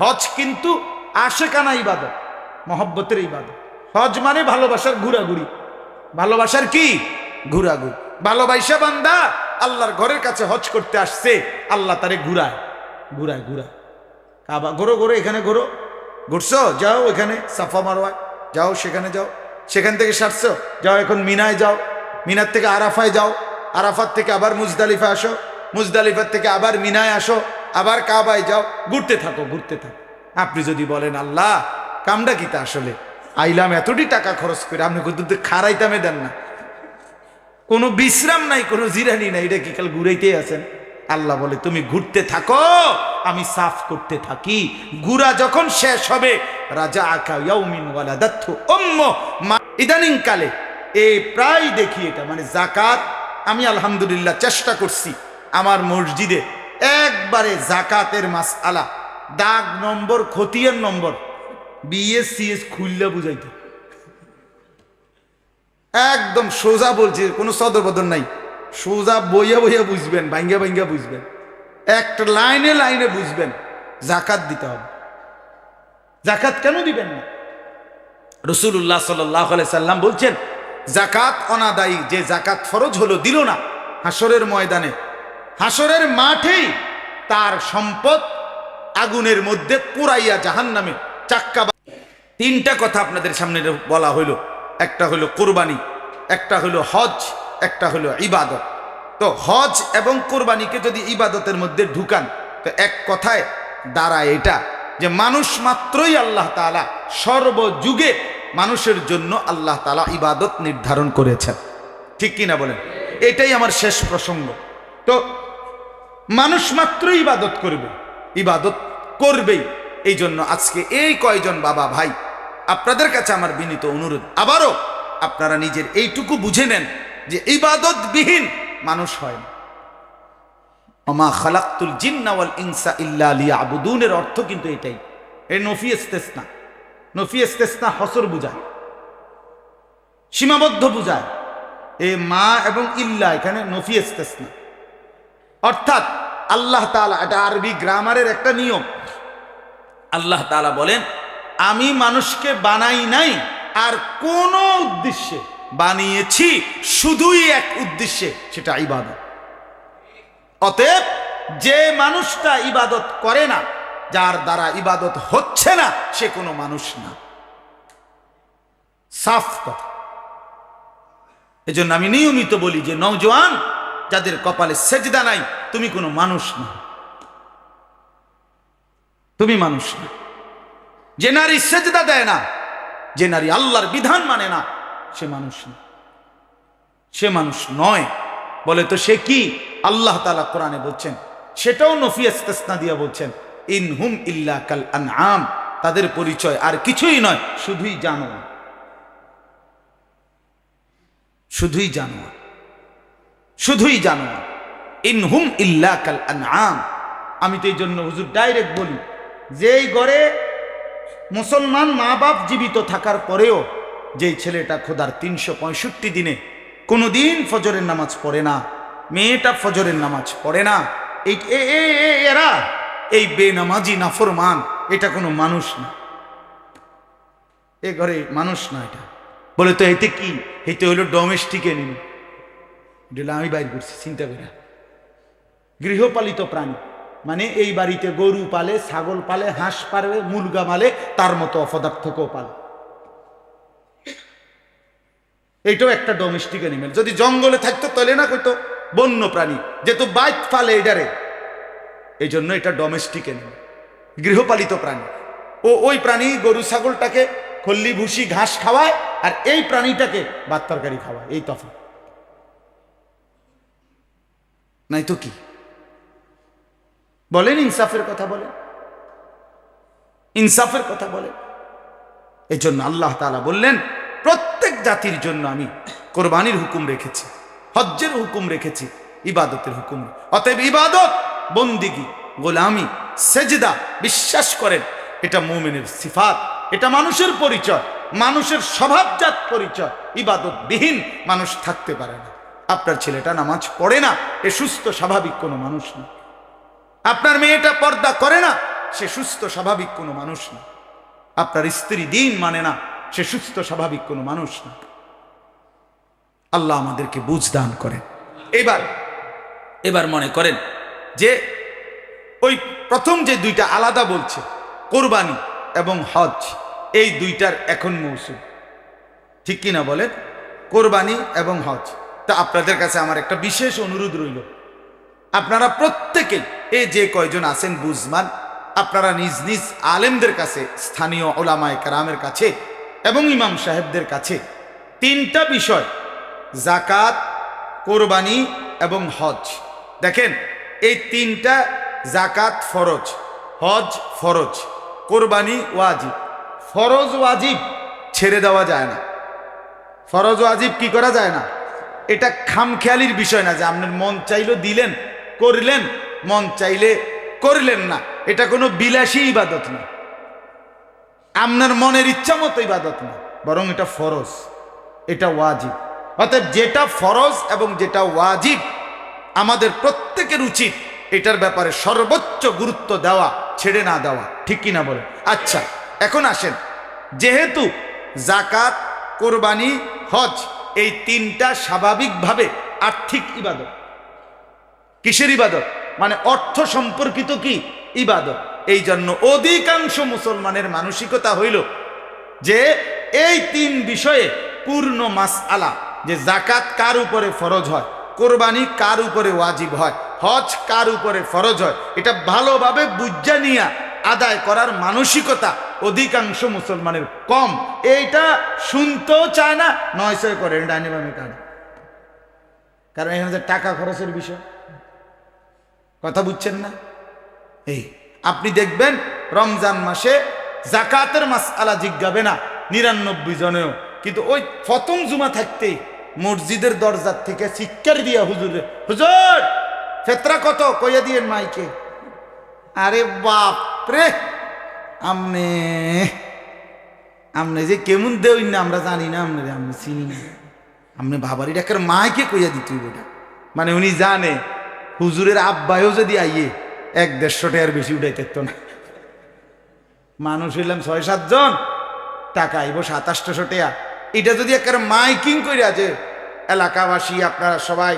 হজ কিন্তু আশেকানা ইবাদত, মহব্বতের ইবাদত। হজ মানে ভালোবাসার ঘুরাঘুরি। ভালোবাসার কি? ঘুরাঘুরি। ভালোবাসা বান্দা আল্লাহর ঘরের কাছে হজ করতে আসছে, আল্লাহ তারে ঘুরায় ঘুরায় ঘুরায়। কাবা, ঘোরো ঘোরো, এখানে ঘোরো। ঘুরছো? যাও এখানে, সাফা মারোয়ায় যাও সেখানে, যাও। সেখান থেকে সারছো? যাও এখন মিনায় যাও। মিনার থেকে আরাফায় যাও। আরাফার থেকে আবার মুজদালিফা আসো। মুজদালিফার থেকে আবার মিনায় আসো। আবার কাবায় যাও, ঘুরতে থাকো ঘুরতে থাকো। আপনি যদি বলেন, আল্লাহ, কামটা কিতা আসলে? আইলাম এতটি টাকা খরচ করে, আপনি কিন্তু খারাইতামে দেন না। কোনো বিশ্রাম নাই, কোনো জিরানি নাই, এটা কি কাল ঘুরাইতেই আছেন? আল্লাহ বলে, তুমি ঘুরতে থাকো, আমি সাফ করতে থাকি। ঘুরা যখন শেষ হবে রাজা আকা ইয়াউমিন ওয়ালাদাতহু উম্মু মা ইদানিং কালে এই প্রায় দেখি এটা মানে জাকাত, আমি আলহামদুলিল্লাহ চেষ্টা করছি, আমার মসজিদে একবারে জাকাতের মাস আলা দাগ নম্বর, খতিয়ান নম্বর। বিএস সিএস খুললে বুঝাইতে। একদম সোজা বলছে, কোনো সদর বদল নাই। সোজা বইয়া বইয়া বুঝবেন ভাঙ্গা ভাঙ্গা বুঝবেন। একটা লাইনে লাইনে বুঝবেন, জাকাত দিতে হবে। জাকাত কেন দিবেন না? রসুল্লাহ সাল্লাহ সাল্লাম বলছেন, জাকাত অনাদায়ী, যে জাকাত ফরজ হলো দিল না হাসরের ময়দানে। হাসরের মাঠেই তার সম্পদ আগুনের মধ্যে পুরাইয়া জাহান নামে চাক্কা তিনটা কথা আপনাদের সামনে বলা হইল। একটা হলো কোরবানি, একটা হলো হজ, একটা হলো ইবাদত। তো হজ এবং কোরবানিকে যদি ইবাদতের মধ্যে ঢুকান, তো এক কথায় দাঁড়ায় এটা যে মানুষ মাত্রই আল্লাহ তালা সর্বযুগে মানুষের জন্য আল্লাহ তালা ইবাদত নির্ধারণ করেছেন। ঠিক কিনা বলেন? এটাই আমার শেষ প্রসঙ্গ। তো মানুষ মাত্রই ইবাদত করবে। ইবাদত করবেই। এই জন্য আজকে এই কয়জন বাবা ভাই, আপনাদের কাছে আমার বিনীত অনুরোধ, আবারও আপনারা নিজের এইটুকু বুঝে নেন যে ইবাদতবিহীন মানুষ হয় না। অমা খালাক্তুল জিন্নাওয়াল ইনসা ইল্লা লিয়াবুদুনের অর্থ কিন্তু এটাই। এই নফি ইস্তেসনা। নফি ইস্তেসনা হসর বুঝায়। সীমাবদ্ধ বুঝায়। এ মা এবং ইল্লা এখানে নফি ইস্তেসনা। অর্থাৎ আল্লাহ তাআলা, এটা আরবি গ্রামারের একটা নিয়ম। আল্লাহ তাআলা বলেন, আমি মানুষকে বানাই নাই, আর কোন উদ্দেশ্যে বানিয়েছি, শুধুই এক উদ্দেশ্যে, সেটা ইবাদত। অতএব, যে মানুষটা ইবাদত করে না, যার দ্বারা ইবাদত হচ্ছে না, সে কোনো মানুষ না। সাফ কথা। এজন্য আমি নিয়মিত বলি যে, নওজোয়ান যাদের কপালে সেজদা নাই, তুমি কোনো মানুষ না। তুমি মানুষ না। যে নারী সেজদা দেয় না, যে নারী আল্লাহর বিধান মানে না, সে মানুষ না। সে মানুষ নয়। বলে তো সে কি? আল্লাহ তালা কোরআনে বলছেন, সেটাও নফিয়াস্তেসনা দিয়া বলছেন, ইন হুম ইল্লা কাল আনআম। তাদের পরিচয় আর কিছুই নয়, শুধুই জানো শুধুই জানোয়ার। শুধুই জানোয়ার ইন হুম ইল্লা কাল আনআম। আমি তো এই জন্য হুজুর ডাইরেক্ট বলি, যেই ঘরে মুসলমান মা বাপ জীবিত থাকার পরেও যেই ছেলেটা খোদার তিনশো পঁয়ষট্টি দিনে কোনো দিন ফজরের নামাজ পড়ে না, মেয়েটা ফজরের নামাজ পড়ে না, এই এরা এই বেনামাজি নাফরমান, এটা কোনো মানুষ না। এ ঘরে মানুষ না এটা। বলে তো এতে কি? এতে হলো ডোমেস্টিক এনিমি এটা আমি বাইর করছি, চিন্তা করে গৃহপালিত প্রাণী মানে এই বাড়িতে গরু পালে, ছাগল পালে, হাঁস পালে, মুরগা মালে, তার মতো অপদার্থকেও পালে। এইটাও একটা ডোমেস্টিক অ্যানিমেল যদি জঙ্গলে থাকতো, তাহলে না কইতো, বন্য প্রাণী, যেহেতু বাইক ফালে এটারে এই জন্য এটা ডোমেস্টিক অ্যানিমেল গৃহপালিত প্রাণী। ও ওই প্রাণী গরু, ছাগলটাকে খল্লি ভুসি ঘাস খাওয়ায়, আর এই প্রাণীটাকে ভাত তরকারি খাওয়ায়। এই তফা নাই তো কি? বলেন ইনসাফের কথা বলেন। ইনসাফের কথা বলেন। এই জন্য আল্লাহ তাআলা বললেন, প্রত্যেক জাতির জন্য আমি কোরবানির হুকুম রেখেছি, হজ্জের হুকুম রেখেছি, ইবাদতের হুকুম অতএব ইবাদত, বন্দিগি, গোলামি, সেজদা, বিশ্বাস করেন, এটা মোমেনের সিফাত, এটা মানুষের পরিচয়, মানুষের স্বভাবজাত পরিচয়, ইবাদতবিহীন মানুষ থাকতে পারে না। আপনার ছেলেটা নামাজ পড়ে না, এ সুস্থ স্বাভাবিক কোনো মানুষ না। আপনার মেয়েটা পর্দা করে না, সে সুস্থ স্বাভাবিক কোনো মানুষ না। আপনার স্ত্রী দিন মানে না, সে সুস্থ স্বাভাবিক কোনো মানুষ না। আল্লাহ আমাদেরকে বুঝ দান করেন। এবার এবার মনে করেন যে ওই প্রথম যে দুইটা আলাদা বলছে, কোরবানি এবং হজ, এই দুইটার এখন মৌসুম। ঠিক কিনা বলেন? কোরবানি এবং হজ। তা আপনাদের কাছে আমার একটা বিশেষ অনুরোধ রইল। আপনারা প্রত্যেকেই এই যে কয়জন আছেন বুঝমান, আপনারা নিজ নিজ আলেমদের কাছে, স্থানীয় ওলামায় কারামের কাছে এবং ইমাম সাহেবদের কাছে তিনটা বিষয় জাকাত কোরবানি এবং হজ। দেখেন, এই তিনটা জাকাত ফরজ, হজ ফরজ, কোরবানি ওয়াজিব। ফরজ ওয়াজিব ছেড়ে দেওয়া যায় না। ফরজ ওয়াজিব কি করা যায় না? এটা খামখেয়ালির বিষয় না যে আপনার মন চাইলো দিলেন, করলেন, মন চাইলে করলেন না। এটা কোনো বিলাসী ইবাদত না। আপনার মনের ইচ্ছা মতো ইবাদত না, বরং এটা ফরজ, এটা ওয়াজিব। অর্থাৎ যেটা ফরজ এবং যেটা ওয়াজিব আমাদের প্রত্যেকের উচিত এটার ব্যাপারে সর্বোচ্চ গুরুত্ব দেওয়া, ছেড়ে না দেওয়া। ঠিক কিনা বলে আচ্ছা এখন আসেন। যেহেতু জাকাত, কোরবানি, হজ এই তিনটা স্বাভাবিকভাবে আর্থিক ইবাদত। কিসের ইবাদত? মানে অর্থ সম্পর্কিত কি? ইবাদত। এই জন্য অধিকাংশ মুসলমানের মানসিকতা হইল যে এই তিন বিষয়ে পূর্ণ মাস আলা যে জাকাত কার উপরে ফরজ হয়, কোরবানি কার উপরে ওয়াজিব হয়, হজ কার উপরে ফরজ হয়, এটা ভালোভাবে বুঝা নিয়া আদায় করার মানসিকতা অধিকাংশ মুসলমানের কম। এইটা শুনতেও চায় না নয় ছয় করে ডাইনে বামে কাটে কারণ এখানে যে টাকা খরচের বিষয়, কথা বুঝছেন না? এই, আপনি দেখবেন রমজান মাসে জাকাতের মাস আলা জিজ্ঞাবে না, নিরানব্বই জনেও। কিন্তু ওই প্রথম জুমা থাকতেই মসজিদের দরজার থেকে চিৎকার দিয়া হুজুরে, হুজুর, ফেতরা কত? কইয়া দিয়েন মাইকে। আরে বাপ রে আমনে আমনে যে কেমন দেউই না, আমরা জানি না, আমনে আমরা চিনি না। আমনে বাবারি ডাকার মাইকে কইয়া দিত ওটা মানে উনি জানে, হুজুরের আব্বায়ও যদি আইয়ে, এক দেড়শো টাকার বেশি উঠাইতে না। মানুষ হইলাম ছয় সাতজন টাকা আইব সাতাশশো টাকা। এটা যদি একেবারে মাইকিং করে আছে এলাকাবাসী আপনারা সবাই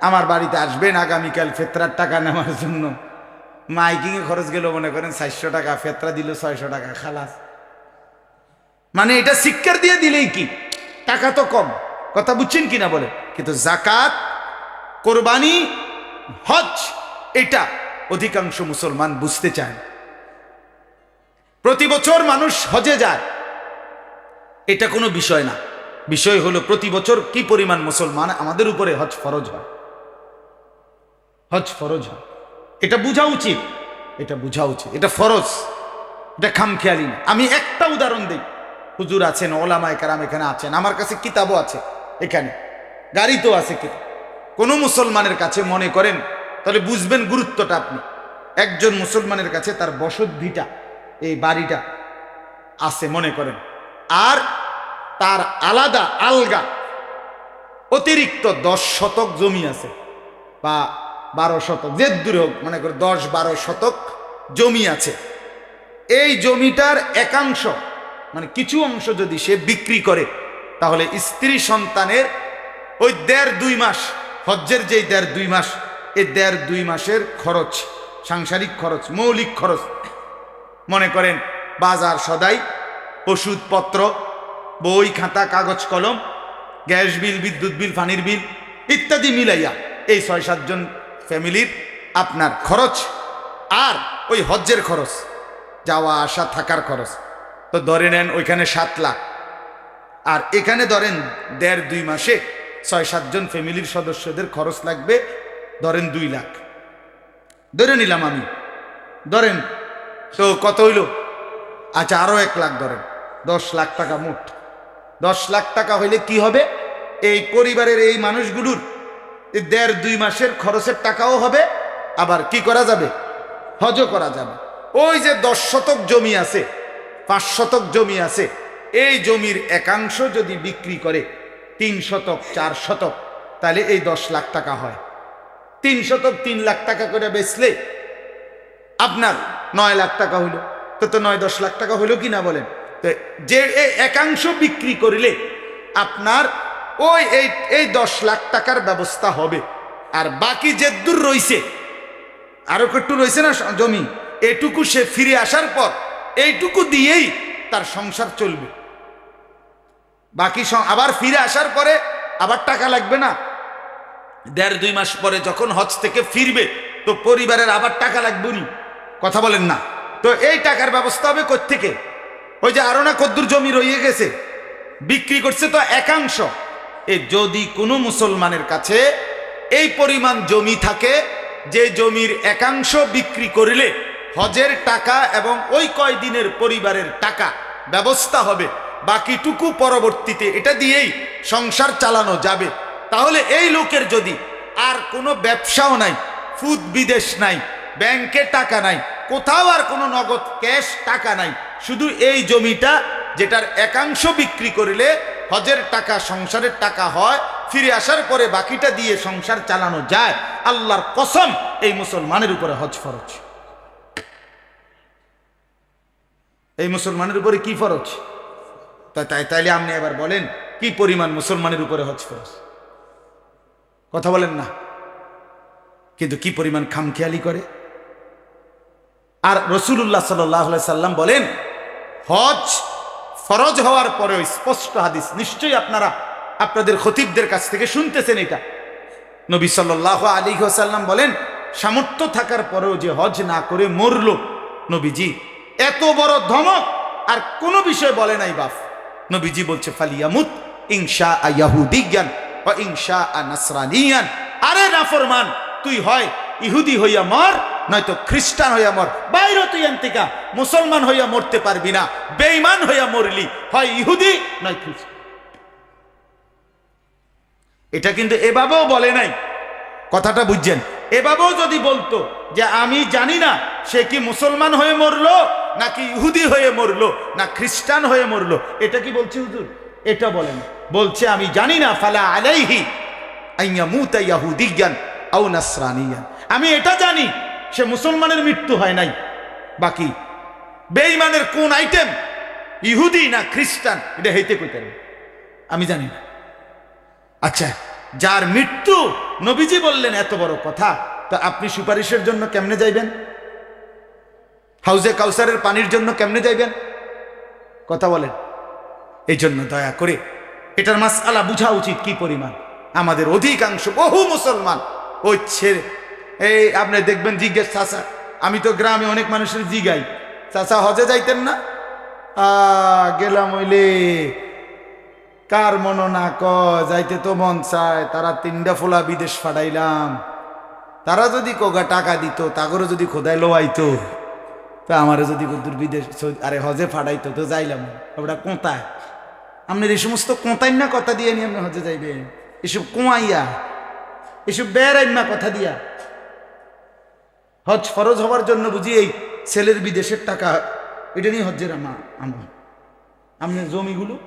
আমার বাড়িতে আসবেন আগামীকাল ফেতরার টাকা নেওয়ার জন্য। মাইকিংয়ে খরচ গেল মনে করেন চারশো টাকা, ফেতরা দিল ছয়শো টাকা, খালাস। মানে এটা শিক্ষার দিয়ে দিলেই কি? টাকা তো কম। কথা বুঝছেন কিনা বলে কিন্তু জাকাত কোরবানি, হজ, এটা অধিকাংশ মুসলমান বুঝতে চায় প্রতি বছর মানুষ হজে যায়। এটা কোনো বিষয় না। বিষয় হলো প্রতি বছর কি পরিমাণ মুসলমান আমাদের উপরে হজ ফরজ হয়? হজ ফরজ হয়। এটা বোঝা উচিত। এটা বোঝা উচিত। এটা ফরজ। এটা খামখেয়ালি না। আমি একটা উদাহরণ দিই। হুজুর আছেন, ওলামায় কারাম এখানে আছেন, আমার কাছে কিতাবও আছে এখানে। গাড়ি তো আছে কিতাব। কোনো মুসলমানের কাছে মনে করেন, তাহলে বুঝবেন গুরুত্বটা আপনি। একজন মুসলমানের কাছে তার বসত ভিটা এই বাড়িটা আছে মনে করেন। আর তার আলাদা আলগা অতিরিক্ত দশ শতক জমি আছে। বা বারো শতক, যে দূরে হোক, মনে করে দশ বারো শতক জমি আছে। এই জমিটার একাংশ মানে কিছু অংশ যদি সে বিক্রি করে, তাহলে স্ত্রী সন্তানের ওই দেড় দুই মাস, হজ্জের যেই দেড় দুই মাস এই দেড় দুই মাসের খরচ, সাংসারিক খরচ, মৌলিক খরচ। মনে করেন, বাজার সদাই, ওষুধপত্র, বই, খাতা, কাগজ, কলম, গ্যাস বিল, বিদ্যুৎ বিল, পানির বিল, ইত্যাদি মিলাইয়া এই ছয় সাতজন ফ্যামিলির আপনার খরচ আর ওই হজ্জের খরচ, যাওয়া আসা থাকার খরচ। তো ধরে নেন ওইখানে সাত লাখ। আর এখানে ধরেন দেড় দুই মাসে ছয় সাতজন ফ্যামিলির সদস্যদের খরচ লাগবে ধরেন দুই লাখ। ধরে নিলাম আমি। ধরেন, তো কত হইল? আচ্ছা আরও এক লাখ ধরেন। দশ লাখ টাকা মোট। দশ লাখ টাকা হইলে কি হবে? এই পরিবারের এই মানুষগুলোর দেড় দুই মাসের খরচের টাকাও হবে, আবার কি করা যাবে? হজও করা যাবে। ওই যে দশ শতক জমি আছে, পাঁচ শতক জমি আছে, এই জমির একাংশ যদি বিক্রি করে, তিন শতক, চার শতক, তাহলে এই দশ লাখ টাকা হয়। তিন শতক, তিন লাখ টাকা করে বেচলে আপনার নয় লাখ টাকা হইল। তো তো নয়, দশ লাখ টাকা হইল কি না বলেন? তো যে একাংশ বিক্রি করিলে আপনার ওই, এই এই দশ লাখ টাকার ব্যবস্থা হবে। আর বাকি যে দূর রইছে, আরও একটু রয়েছে না জমি, এটুকু সে ফিরে আসার পর, এইটুকু দিয়েই তার সংসার চলবে। বাকি আবার ফিরে আসার পরে আবার টাকা লাগবে না। দেড় দুই মাস পরে যখন হজ থেকে ফিরবে, তো পরিবারের আবার টাকা লাগবে নি। কথা বলেন না। তো এই টাকার ব্যবস্থা হবে থেকে ওই যে আরও না কদ্দুর জমি রয়ে গেছে, বিক্রি করছে তো একাংশ। এ যদি কোনো মুসলমানের কাছে এই পরিমাণ জমি থাকে, যে জমির একাংশ বিক্রি করিলে হজের টাকা এবং ওই কয়দিনের পরিবারের টাকা ব্যবস্থা হবে, বাকিটুকু পরবর্তীতে এটা দিয়েই সংসার চালানো যাবে। তাহলে এই লোকের যদি আর কোনো ব্যবসাও নাই ফুদ বিদেশ নাই, ব্যাংকে টাকা নাই, কোথাও আর কোনো নগদ ক্যাশ টাকা নাই, শুধু এই জমিটা যেটার একাংশ বিক্রি করিলে হজের টাকা, সংসারের টাকা হয়, ফিরে আসার পরে বাকিটা দিয়ে সংসার চালানো যায়। আল্লাহর কসম, এই মুসলমানের উপরে হজ ফরজ। এই মুসলমানের উপরে কি ফরজ? তাই, তাইলে আপনি এবার বলেন, কি পরিমাণ মুসলমানের উপরে হজ ফরজ? কথা বলেন না। কিন্তু কি পরিমাণ খামখেয়ালি করে? আর রসুল্লাহ সাল্লাহ সাল্লাম বলেন, হজ ফরজ হওয়ার পরেও স্পষ্ট হাদিস নিশ্চয়ই আপনারা আপনাদের খতিবদের কাছ থেকে শুনতেছেন এটা। নবী সাল্লাহ আলী সাল্লাম বলেন, সামর্থ্য থাকার পরেও যে হজ না করে মরল নবীজি, এত বড় ধমক আর কোনো বিষয় বলে নাই বাপ। নবীজি বলছে, ফালিয়ামুত ইংশা আয়াহুদিজ্ঞান ও ইংশা আ নাসরানিয়ান। আরে নাফরমান, তুই হয় ইহুদি হইয়া মর নয়তো খ্রিস্টান হইয়া মর, বাইরে তুই এনতিকা, মুসলমান হইয়া মরতে পারবি না, বেঈমান হইয়া মরলি, হয় ইহুদি নয় খ্রিস্টান। এটা কিন্তু এভাবেও বলে নাই। কথাটা বুঝছেন? এভাবেও যদি বলতো যে আমি জানি না সে কি মুসলমান হয়ে মরলো, নাকি ইহুদি হয়ে মরলো, না খ্রিস্টান হয়ে মরলো, এটা কি বলছে হুজুর? এটা বলেন। বলছে, আমি জানি না, ফালা আলাইহি আইয়া মুতা ইয়াহুদিয়ান আও নাসরানিয়ান। আমি এটা জানি সে মুসলমানের মৃত্যু হয় নাই। বাকি বেঈমানের কোন আইটেম? ইহুদি না খ্রিস্টান? এটা হইতে কইতেন। আমি জানি না। আচ্ছা যার মৃত্যু নবীজি বললেন এত বড় কথা, তা আপনি সুপারিশের জন্য কেমনে যাইবেন? হাউজে কাউসারের পানির জন্য কেমনে যাইবেন? কথা বলেন। এই জন্য দয়া করে এটার মাস আলা বুঝা উচিত কি পরিমাণ। আমাদের অধিকাংশ বহু মুসলমান ওই ছেড়ে এই, আপনি দেখবেন জিজ্ঞেস চাষা আমি তো গ্রামে অনেক মানুষের জিগাই। চাষা হজে যাইতেন না? গেলাম ওইলে, কার মন না ক, যাইতে তো মন চায়, তারা তিনটা ফোলা বিদেশ ফাটাইলাম তারা যদি কোগা টাকা দিত, তাগরও যদি খোদাই লোয়াইতো তা আমারও যদি দূর বিদেশ আরে হজে ফাটাইতো তো যাইলাম। ওটা কোঁতায়। আপনার এই সমস্ত কোঁতাই না কথা দিয়ে নিয়ে আপনি হজে যাইবেন। এসব কোঁয়াইয়া, এসব বেড়াইন না কথা দিয়া। হজ ফরজ হওয়ার জন্য বুঝি এই ছেলের বিদেশের টাকা, এটা নিয়ে হজ্জের আমা আমার আপনার জমিগুলো?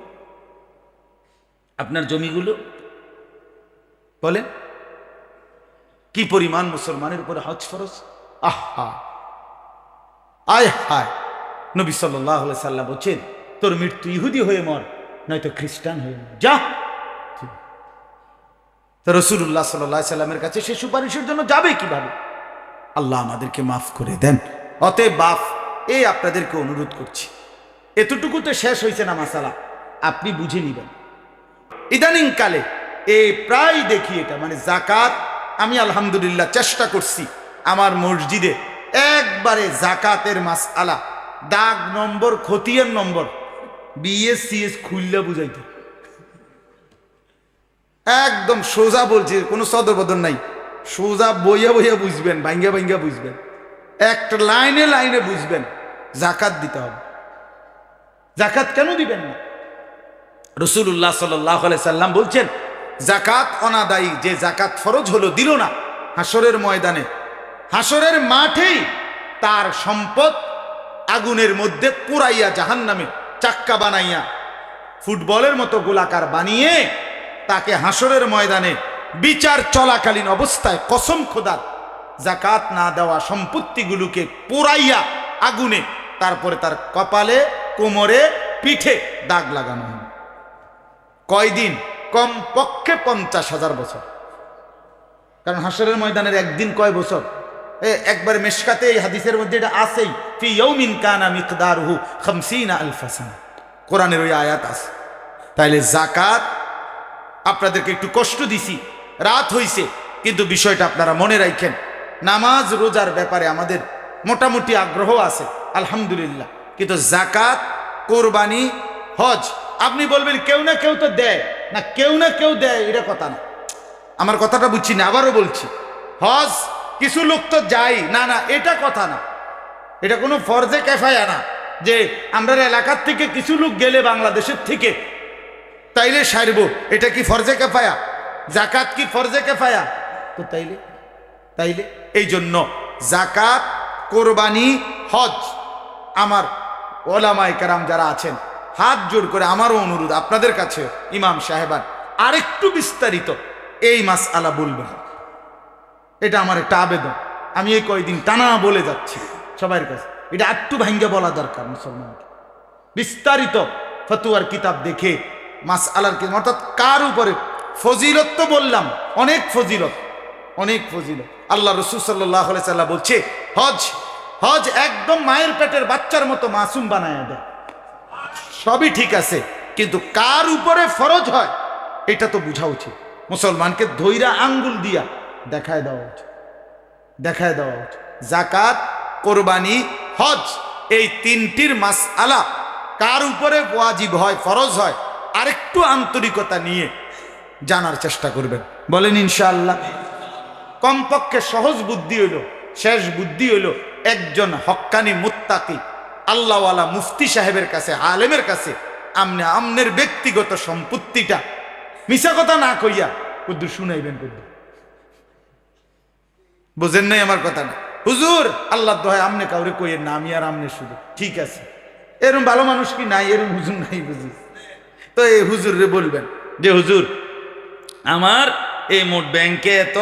আপনার জমিগুলো? বলেন। কি পরিমাণ মুসলমানের উপরে হজ ফরজ? আহা। আয় হায়। নবী সাল্লাহ সাল্লাম বলছেন, তোর মৃত্যু ইহুদি হয়ে মর, নয়তো খ্রিস্টান হয়ে মর। যা। তো রসুল্লাহ সাল্লাহ সাল্লামের কাছে সে সুপারিশের জন্য যাবে কীভাবে? আল্লাহ আমাদেরকে মাফ করে দেন। অতএব বাফ এই আপনাদেরকে অনুরোধ করছি। এতটুকু তো শেষ হয়েছে না মাসালা, আপনি বুঝে নিবেন। ইদানিং কালে এই প্রায় দেখি এটা মানে জাকাত, আমি আলহামদুলিল্লাহ চেষ্টা করছি আমার মসজিদে একবারে জাকাতের মাস আলা দাগ নম্বর, খতিয়ান নম্বর বিএস সিএস খুললে বুঝাইতে। একদম সোজা বলছে, কোনো সদরবদন নাই। সোজা বইয়া বইয়া বুঝবেন ভাঙ্গা ভাঙ্গা বুঝবেন। একটা লাইনে লাইনে বুঝবেন, জাকাত দিতে হবে। জাকাত কেন দিবেন না? রসুল্লাহ সাল্লাহ সাল্লাম বলছেন, জাকাত অনাদায়ী, যে জাকাত ফরজ হলো দিল না। হাসরের ময়দানে হাসরের মাঠেই তার সম্পদ আগুনের মধ্যে পুরাইয়া জাহান নামে চাক্কা বানাইয়া ফুটবলের মতো গোলাকার বানিয়ে তাকে হাসরের ময়দানে বিচার চলাকালীন অবস্থায় কসম খোদার জাকাত না দেওয়া সম্পত্তিগুলোকে পোড়াইয়া আগুনে, তারপরে তার কপালে, কোমরে, পিঠে দাগ লাগানো কয়দিন? কম পক্ষে পঞ্চাশ হাজার বছর। কারণ হাসরের ময়দানের একদিন কয় বছর? এ, একবার মেশকাতে এই হাদিসের মধ্যে এটা আসেই ফি ইয়াউমিন কানা মিকদারুহু 50 আলফা সানা। কোরআনের ওই আয়াত আছে। তাইলে জাকাত আপনাদেরকে একটু কষ্ট দিছি রাত হইছে। কিন্তু বিষয়টা আপনারা মনে রাখেন নামাজ, রোজার ব্যাপারে আমাদের মোটামুটি আগ্রহ আছে, আলহামদুলিল্লাহ। কিন্তু জাকাত কোরবানি, হজ, আপনি বলবেন কেউ না কেউ তো দেয়, না কেউ না কেউ দেয়, এটা কথা না। আমার কথাটা বুঝছি না, আবারও বলছি। হজ, কিছু লোক তো যাই, না না, এটা কথা না। এটা কোনো ফরজে ক্যাফায়া না, যে আমরা এলাকার থেকে কিছু লোক গেলে বাংলাদেশের থেকে তাইলে সারবো, এটা কি ফরজে কেফায়া? জাকাত কি ফরজে কেফায়া? তো তাইলে তাইলে এই জন্য জাকাত কোরবানি হজ আমার ওলামাই কারাম যারা আছেন হাত জোর করে আমারও অনুরোধ আপনাদের কাছে ইমাম সাহেবান আরেকটু বিস্তারিত এই মাস আলা বলবেন। এটা আমার একটা আবেদন। আমি এই কয়দিন টানা বলে যাচ্ছি সবার কাছে। এটা একটু ভাঙ্গে বলা দরকার মুসলমানকে। বিস্তারিত ফতুয়ার কিতাব দেখে মাস আলার কিতাব অর্থাৎ কার উপরে ফজিলত তো বললাম, অনেক ফজিলত অনেক ফজিলত। আল্লাহ রসুল সাল্লাহ সাল্লাহ বলছে, হজ হজ একদম মায়ের পেটের বাচ্চার মতো মাসুম বানায় দেয়। সবই ঠিক আছে, কিন্তু কার উপরে ফরজ হয়, এটা তো বুঝা উচিত। মুসলমানকে ধৈরা আঙ্গুল দিয়া দেখায় দেওয়া উচিত, দেখায় দেওয়া উচিত। জাকাত কোরবানি, হজ, এই তিনটির মাস আলা কার উপরে ওয়াজিব হয়, ফরজ হয়, আরেকটু আন্তরিকতা নিয়ে জানার চেষ্টা করবেন। বলেন, ইনশাআল্লাহ। কমপক্ষে সহজ বুদ্ধি হইল, শেষ বুদ্ধি হইল, একজন হক্কানি মুত্তাকি, আল্লাহওয়ালা মুফতি সাহেবের কাছে, আলেমের কাছে, আমনে আমনের ব্যক্তিগত সম্পত্তিটা মিশা কথা না কইয়া কুদ্দু শুনাইবেন কুদ্দু। বুঝেন নাই আমার কথা না হুজুর আল্লাহ দোহায় আমনে কাউরে কইয়ের না, আমি আর আমনে শুধু। ঠিক আছে। এরম ভালো মানুষ কি নাই? এরম হুজুর নাই বুঝি। তো এই হুজুর রে বলবেন, যে হুজুর আমার এই মোট ব্যাংকে এত,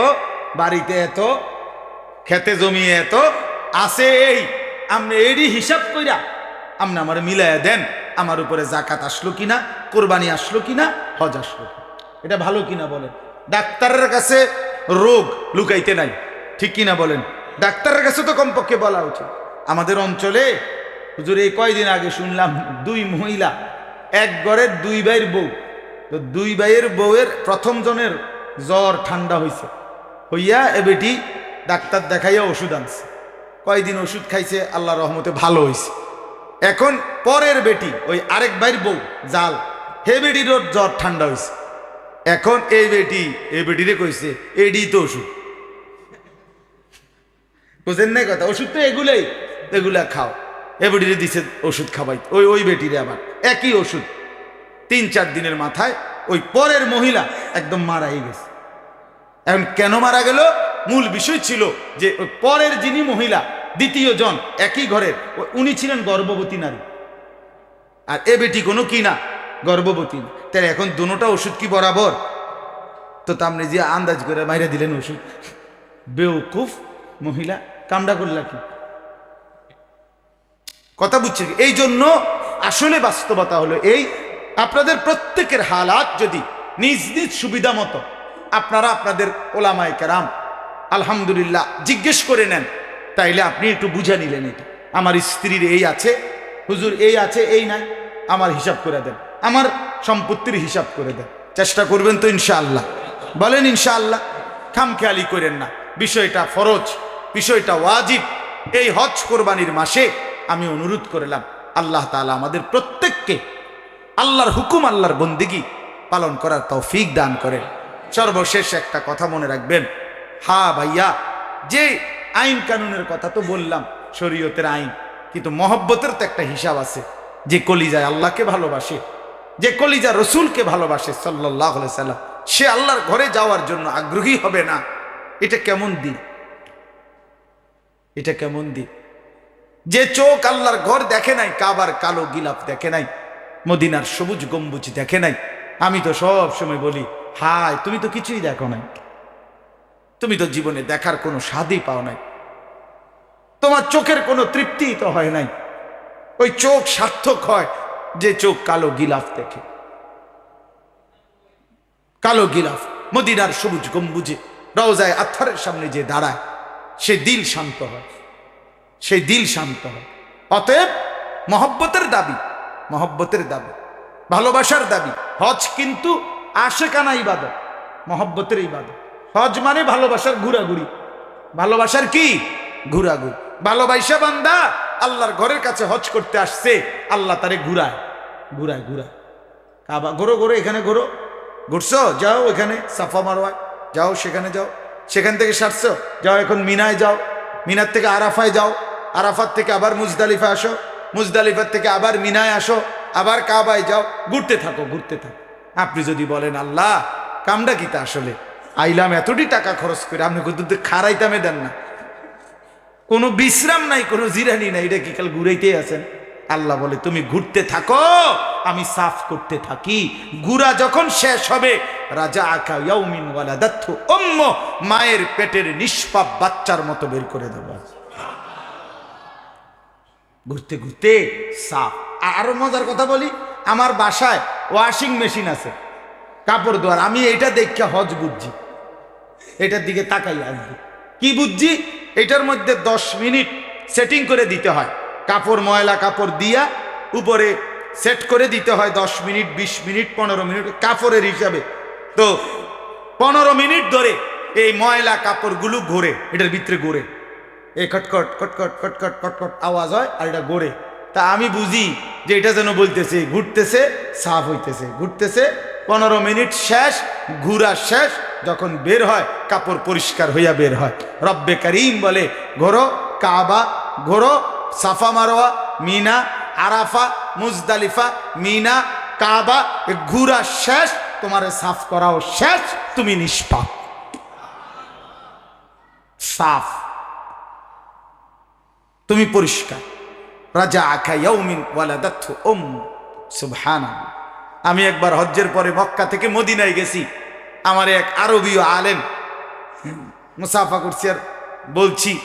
বাড়িতে এত, খেতে জমি এত, আছে এই, আপনি এরই হিসাব কইরা আপনি আমার মিলাইয়া দেন, আমার উপরে জাকাত আসলো কিনা, কোরবানি আসলো কিনা, হজ আসলো এটা ভালো কিনা বলেন? ডাক্তারের কাছে রোগ লুকাইতে নাই, ঠিক কিনা বলেন? ডাক্তারের কাছে তো কমপক্ষে বলা উচিত। আমাদের অঞ্চলে, হুজুর, এই কয়দিন আগে শুনলাম, দুই মহিলা, এক ঘরের দুই ভাইয়ের বউ তো দুই ভাইয়ের বউয়ের প্রথম জনের জ্বর ঠান্ডা হয়েছে হইয়া এ বেটি ডাক্তার দেখাইয়া ওষুধ আনছে। কয়দিন ওষুধ খাইছে আল্লাহ রহমতে ভালো হয়েছে এখন পরের বেটি, ওই আরেক ভাইয়ের বউ, জাল, হে বেটির জ্বর ঠান্ডা হয়েছে এখন এই বেটি এই বেটিরে কইছে, এডি তো ওষুধ। বুঝেন নাই কথা? ওষুধ তো এগুলোই, এগুলা খাও। এ বেটিরে দিছে ওষুধ খাবাই ওই ওই বেটিরে আবার, একই ওষুধ। তিন চার দিনের মাথায় ওই পরের মহিলা একদম মারাই গেছে। এখন কেন মারা গেল? মূল বিষয় ছিল যে ওই পরের যিনি মহিলা, দ্বিতীয় জন একই ঘরের উনি ছিলেন গর্ভবতী নারী। আর এ বেটি কোনো কি না, গর্ভবতী। তাহলে এখন দুটা ওষুধ কি বরাবর? তো তামনে যে আন্দাজ করে মাইরা দিলেন ওষুধ। বেউকুফ মহিলা, কামড়া করলা কি? কথা বুঝছে? এই জন্য আসলে বাস্তবতা হলো এই আপনাদের প্রত্যেকের হালাত যদি নিজ নিজ সুবিধা মতো আপনারা আপনাদের ওলামায় কেরাম, আলহামদুলিল্লাহ, জিজ্ঞেস করে নেন, তাইলে আপনি একটু বুঝে নিলেন এটা। আমার স্ত্রীর এই আছে, হুজুর এই আছে, এই নাই, আমার হিসাব করে দেন, আমার সম্পত্তির হিসাব করে দেন। চেষ্টা করবেন তো ইনশাআল্লাহ। বলেন ইনশাআল্লাহ, খামখেয়ালি করেন না। বিষয়টা ফরজ, বিষয়টা ওয়াজিব। এই হজ কোরবানির মাসে আমি অনুরোধ করলাম, আল্লাহ তাআলা আমাদের প্রত্যেককে আল্লাহর হুকুম, আল্লাহর বন্দিগি পালন করার তৌফিক দান করেন। সর্বশেষ একটা কথা মনে রাখবেন। হা ভাইয়া, যে আইন কানুনের কথা তো বললাম, শরীয়তের আইন। কিন্তু মহব্বতের তো একটা হিসাব আছে। যে কলিজায় আল্লাহকে ভালোবাসে, যে কলিজা রসুলকে ভালোবাসে সাল্লাহ সাল্লাম, সে আল্লাহর ঘরে যাওয়ার জন্য আগ্রহী হবে না। এটা কেমন দিন? এটা কেমন দিন? যে চোখ আল্লাহর ঘর দেখে নাই, কাবার কালো গিলাফ দেখে নাই মদিনার সবুজ গম্বুজ দেখে নাই? আমি তো সব সময় বলি হায় তুমি তো কিছুই দেখো নাই। তুমি তো জীবনে দেখার কোনো স্বাদই পাও নাই। তোমার চোখের কোনো তৃপ্তি তো হয় নাই। ওই চোখ সার্থক হয় যে চোখ কালো গিলাফ দেখে। কালো গিলাফ মদিনার সবুজ গম্বুজে রওজায় আত্মারের সামনে যে দাঁড়ায়, সে দিল শান্ত হয়। সেই দিল শান্ত হয়। অতএব মহব্বতের দাবি মহব্বতের দাবি, ভালোবাসার দাবি। হজ কিন্তু আশেকানা ইবাদত, মহব্বতের ইবাদত। হজ মানে ভালোবাসার ঘুরাঘুরি। ভালোবাসার কি? ঘুরাঘুরি। ভালোবাসা বান্দা আল্লাহর ঘরের কাছে হজ করতে আসছে, আল্লাহ তারে ঘুরায় ঘুরায় ঘুরায়। কাবা, ঘোরো ঘোরো, এখানে ঘোরো। ঘুরছো? যাও এখানে, সাফা মারোয়ায় যাও সেখানে যাও। সেখান থেকে সারছো? যাও এখন মিনায় যাও। মিনার থেকে আরাফায় যাও। আরাফাত থেকে আবার মুজদালিফা আসো। মুজদালিফার থেকে আবার মিনায় আসো, আবার কাবায় যাও, ঘুরতে থাকো ঘুরতে থাকো। আপনি যদি বলেন, আল্লাহ, কামটা কিতা আসলে? আইলাম, এতটি টাকা খরচ করে আপনি কিন্তু খারাইতামে দেন না। কোনো বিশ্রাম নাই, কোনো জিরানি নাই, এটা কি কাল ঘুরাইতেই আছেন? আল্লাহ বলে, তুমি ঘুরতে থাকো, আমি সাফ করতে থাকি। ঘুরা যখন শেষ হবে রাজা আকা ইয়াউমিন ওয়ালা দত্থ অম্ম মায়ের পেটের নিষ্পাপ বাচ্চার মতো বের করে দেবো। ঘুরতে ঘুরতে, সাফ। আরও মজার কথা বলি, আমার বাসায় ওয়াশিং মেশিন আছে। কাপড় ধোয়ার, আমি এটা দেখে হজ বুঝছি। এটার দিকে তাকাই আসবে কি বুঝছি? এটার মধ্যে দশ মিনিট সেটিং করে দিতে হয়। কাপড়, ময়লা কাপড় দিয়া উপরে সেট করে দিতে হয় দশ মিনিট, বিশ মিনিট, পনেরো মিনিট কাপড়ের হিসাবে। তো পনেরো মিনিট ধরে এই ময়লা কাপড়গুলো ঘোরে, এটার ভিতরে ঘোরে। এই খটখট খটখট খটখট খটখট আওয়াজ হয় আর এটা ঘোরে তা আমি বুঝি যে এটা যেন বলতেছে, ঘুরতেছে, সাফ হইতেছে। ঘুরতেছে, পনেরো মিনিট শেষ, ঘুরা শেষ, যখন বের হয়, কাপড় পরিষ্কার হইয়া বের হয়। রব্বে করিম বলে, ঘোরো কাবা, ঘোরো Safa Marwa, Mina, Arafah, Muzdalifah, Mina, Kaaba, ঘুরা শেষ, তোমার সাফ করাও শেষ, তুমি নিষ্পাপ। সাফ। তুমি পরিষ্কার। রাজা আখা ইয়ৌমিন ওয়ালাদাত ওম সুবহানা আমি একবার হজ্জের পরে মক্কা থেকে মদিনায় গেছি। আমার এক আরবীয় আলেম মুসাফা করছি আর বলছি,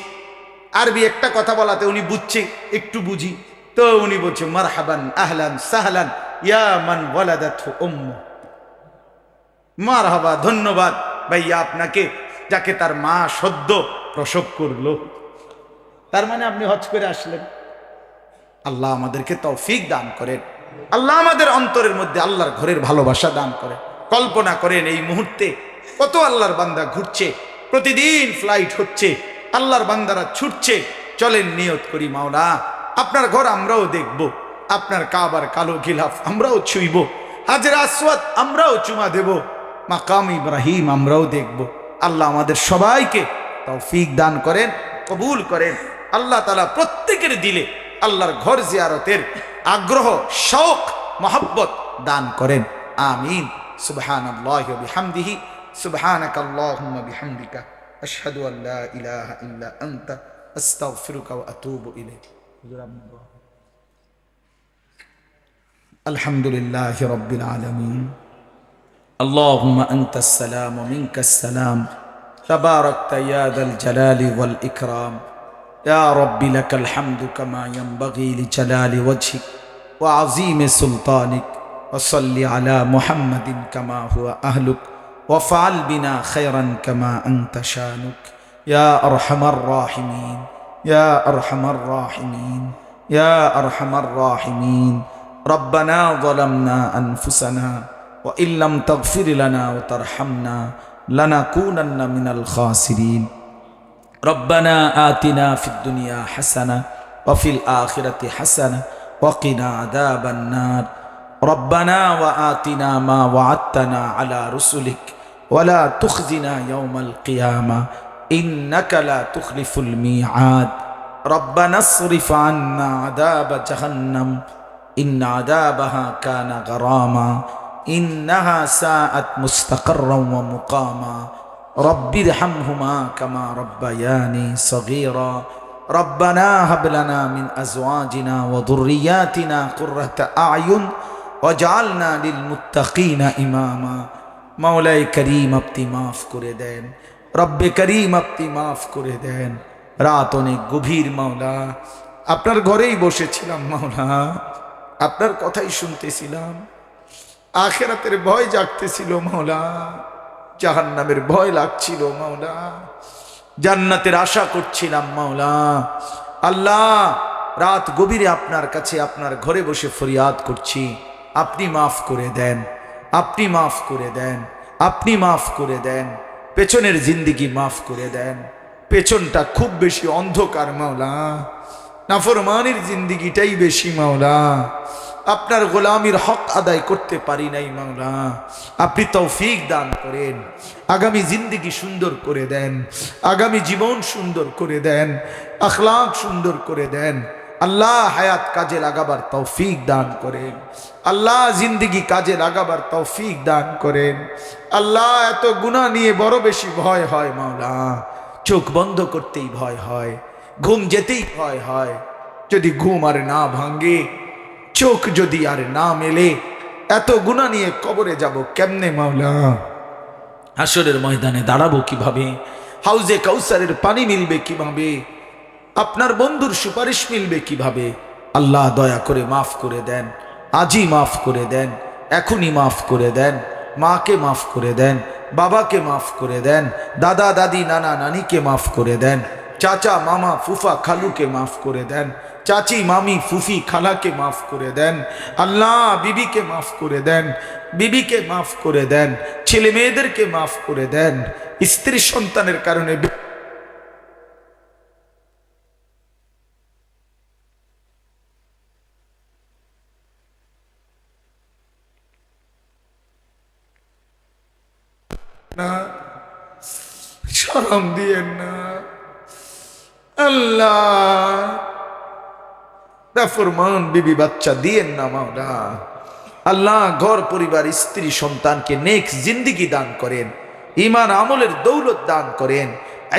আরবি একটা কথা বলাতে উনি বুঝছে, একটু বুঝি। তো উনি বলছে, মারহাবান, আহলান, সাহলান, ইয়া মান ওয়ালাদাত উম্ম। মারহাবা, ধন্যবাদ। ভাইয়া আপনাকে, যাকে তার মা সদ্য প্রসব করল। তার মানে আপনি হজ করে আসলেন। আল্লাহ আমাদেরকে তৌফিক দান করেন। আল্লাহ আমাদের অন্তরের মধ্যে আল্লাহর ঘরের ভালোবাসা দান করেন। কল্পনা করেন এই মুহূর্তে কত আল্লাহর বান্দা ঘুরছে, প্রতিদিন ফ্লাইট হচ্ছে, আল্লাহর বান্দারা ছুটছে। চলেন, নিয়ত করি মাওলা, আপনার ঘর আমরাও দেখব, আপনার কাবার কালো গিলাফ আমরাও ছুইব, হাজরা আসওয়াদ আমরাও চুমা দেব, মাকাম ইব্রাহিম আমরাও দেখব। আল্লাহ আমাদের সবাইকে তৌফিক দান করেন, কবুল করেন। আল্লাহ তালা প্রত্যেকের দিলে আল্লাহর ঘর জিয়ারতের আগ্রহ শৌক মহব্বত দান করেন আমিন সুবহান আল্লাহ বিহামদিহি সুবহানাক আল্লাহুম্মা বিহামদিকা আশহাদু আন লা ইলাহা ইল্লা আনতা আস্তাগফিরুকা ওয়া আতুবু ইলাইক হুজুর আপনি দোয়া করুন। আলহামদুলিল্লাহ রব্বিল আলামিন اللهم أنت السلام ومنك السلام تباركت يا ذا الجلال والإكرام يا رب لك الحمد كما ينبغي لجلال وجهك وعظيم سلطانك وصل على محمد كما هو أهلك وفعل بنا خيرا كما أنت شانك. يا أرحم الراحمين يا أرحم الراحمين يا أرحم الراحمين. ربنا ظلمنا أنفسنا وإن لم تغفر لنا وترحمنا لنكونن من الخاسرين. ربنا آتنا في الدنيا حسنة وفي الآخرة حسنة وقنا عذاب النار. ربنا وآتنا ما وعدتنا على رسلك ولا تخزنا يوم القيامة إنك لا تخلف الميعاد. ربنا اصرف عنا عذاب جهنم إن عذابها كان غراما إنها ساءت مستقرا ومقاما. رب ارحمهما كما ربياني صغيرا ربنا هب لنا من ازواجنا وذرياتنا قرة اعين واجعلنا للمتقين اماما مولاي كريم আপনি মাফ করে দেন রব্বে করিম আপনি মাফ করে দেন রাত অনেক গভীর মাওলা আপনার ঘরেই বসেছিলাম মাওলা আপনার কথাই শুনতেছিলাম আখেরাতের ভয় জাগতেছিল মাওলা জাহান্নামের ভয় লাগছিল, মাওলা। জান্নাতের আশা করছিলাম, মাওলা। আল্লাহ, রাত গভীরে আপনার কাছে আপনার ঘরে বসে ফরিয়াদ করছি। আপনি মাফ করে দেন, আপনি মাফ করে দেন, আপনি মাফ করে দেন, পেছনের জিন্দিগি মাফ করে দেন। পেছনটা খুব বেশি অন্ধকার, মাওলা। নাফরমানির জিন্দিগিটাই বেশি, মাওলা। আপনার গোলামির হক আদায় করতে পারি নাই মাওলা। আপনি তৌফিক দান করেন, আগামী জিন্দিগি সুন্দর করে দেন, আগামী জীবন সুন্দর করে দেন, আখলাক সুন্দর করে দেন। আল্লাহ হায়াত কাজে লাগাবার তৌফিক দান করেন। আল্লাহ জিন্দিগি কাজে লাগাবার তৌফিক দান করেন। আল্লাহ এত গুণা নিয়ে বড় বেশি ভয় হয় মাওলা। চোখ বন্ধ করতেই ভয় হয়, ঘুম যেতেই ভয় হয়। যদি ঘুম আর না ভাঙ্গে চোখ যদি আর না মেলে, এত গুণা নিয়ে কবরে যাব কেমনে, মাওলা? আসরের ময়দানে দাঁড়াবো কীভাবে? হাউজে কাউসারের পানি মিলবে কীভাবে? আপনার বন্ধুর সুপারিশ মিলবে কীভাবে? আল্লাহ দয়া করে মাফ করে দেন, আজই মাফ করে দেন, এখনই মাফ করে দেন, মাকে মাফ করে দেন, বাবাকে মাফ করে দেন, দাদা, দাদি, নানা, নানিকে মাফ করে দেন, চাচা, মামা, ফুফা, খালুকে মাফ করে দেন চাচি, মামি, ফুফি, খালাকে মাফ করে দেন। আল্লাহ বিবিকে মাফ করে দেন, বিবিকে মাফ করে দেন, ছেলে মেয়েদেরকে মাফ করে দেন। স্ত্রী সন্তানের কারণে না শরম দিয়েন না। আল্লাহ ফরমান, বিবি বাচ্চা দিয়েন না মাওলা। আল্লাহ, ঘর, পরিবার, স্ত্রী, সন্তানকে নেক্সট জিন্দিগি দান করেন ইমান আমলের দৌলত দান করেন,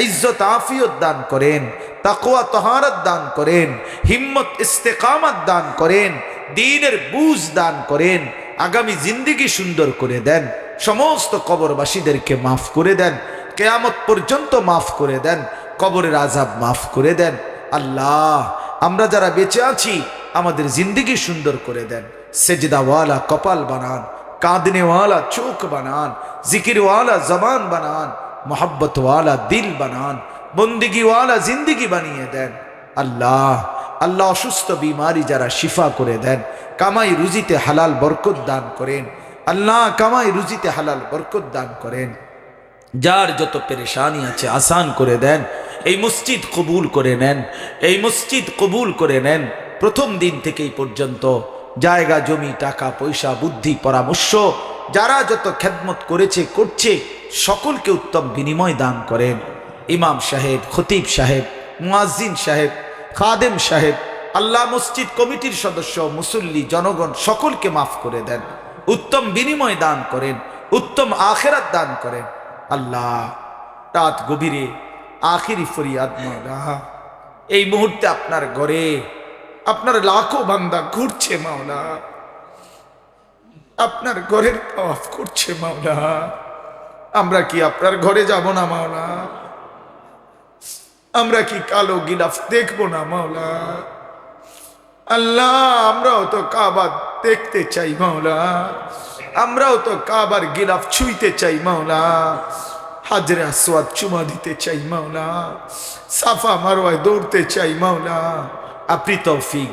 ইজ্জত, আফিয়ত দান করেন তাকোয়া তহারত দান করেন, হিম্মত, ইস্তেকামত দান করেন, দিনের বুঝ দান করেন, আগামী জিন্দিগি সুন্দর করে দেন, সমস্ত কবরবাসীদেরকে মাফ করে দেন, কেয়ামত পর্যন্ত মাফ করে দেন, কবরের আজাব মাফ করে দেন। আল্লাহ আমরা যারা বেঁচে আছি, আমাদের জিন্দিগি সুন্দর করে দেন। সেজদাওয়ালা কপাল বানান, কাঁদনেওয়ালা চোখ বানান, জিকিরওয়ালা জবান বানান, মোহাব্বতওয়ালা দিল বানান, বন্দিগিওয়ালা জিন্দিগি বানিয়ে দেন। আল্লাহ আল্লাহ অসুস্থ বিমারি যারা শিফা করে দেন, কামাই রুজিতে হালাল বরকত দান করেন। আল্লাহ কামাই রুজিতে হালাল বরকত দান করেন। যার যত পেরেশানি আছে আসান করে দেন এই মসজিদ কবুল করে নেন, এই মসজিদ কবুল করে নেন। প্রথম দিন থেকেই পর্যন্ত জায়গা, জমি, টাকা, পয়সা, বুদ্ধি, পরামর্শ, যারা যত খেদমত করেছে, করছে, সকলকে উত্তম বিনিময় দান করেন। ইমাম সাহেব, খতিব সাহেব, মুয়াজ্জিন সাহেব, খাদেম সাহেব, আল্লাহ মসজিদ কমিটির সদস্য, মুসল্লি, জনগণ সকলকে মাফ করে দেন। উত্তম বিনিময় দান করেন, উত্তম আখেরাত দান করেন। আল্লাহ রাত গভীরে আখিরি ফরিয়াদ মাওলা। এই মুহূর্তে আপনার ঘরে আপনার লাখো বান্দা ঘুরছে মাওলা। আপনার ঘরের তফ করছে মাওলা। আমরা কি আপনার ঘরে যাব না মাওলা? আমরা কি কালো গিলাফ দেখব না মাওলা? আল্লাহ, আমরাও তো কাবা দেখতে চাই মাওলা। আমরাও তো কাবার গিলাফ ছুঁইতে চাই মাওলা। হাজরে আসওয়াদ চুমা দিতে চাই মাওলা। সাফা মারোয়ায় দৌড়তে চাই মাওলা। আপনি তৌফিক